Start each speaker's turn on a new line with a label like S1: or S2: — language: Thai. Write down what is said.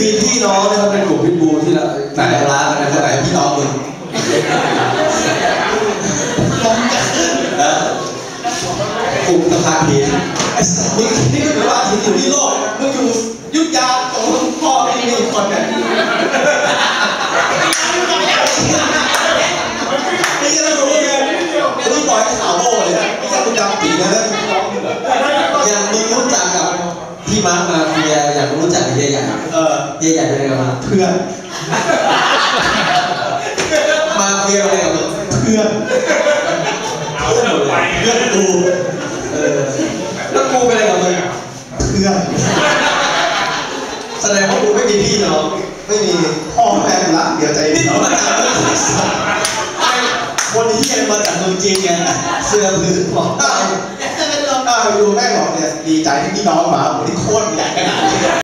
S1: พี่น้องนะครับเป็นกลุ่มพิทบูที่เราแต่ละร้านนะคนไหนพี่น้องมึง
S2: ลมจะขึ้น
S1: นะกลุ่มสะพานหินไอ้สัตว์มึงนี่ก็ถือว่าหินอยู่ที่โลกมึงอยู่ยุทธยาตรงพ่อไม่มีคนเนี่ย พี่มาร์คมาเฟียอย่างมึงรู้จักกับเฮียใหญ่
S2: เออ
S1: เฮียใหญ่เป็นอะไรกันมา
S2: เพื่อน
S1: มาเฟียเป็นอะไรกับมึง
S2: เพื่อน
S3: เอาเรื่องไป
S1: เพื่อนกูเออแล้วกูเป็นอะไรกับมึง
S2: เพื่อน
S1: แสดงว่ากูไม่มีพี่น้องไม่มี
S2: พ่อแม่รักเดี๋ยวใจ
S1: นี่
S2: เดียว
S1: มาจากเมืองจีนไอ้คนที่เรียนมาจากเมืองจีนไงเสื้อผืนบอก ได้
S2: อ้าดูแม่งบอกเนี่ยดีใจที่พี่น้องมาผมที่โคตรใหญ่ขนาดนี้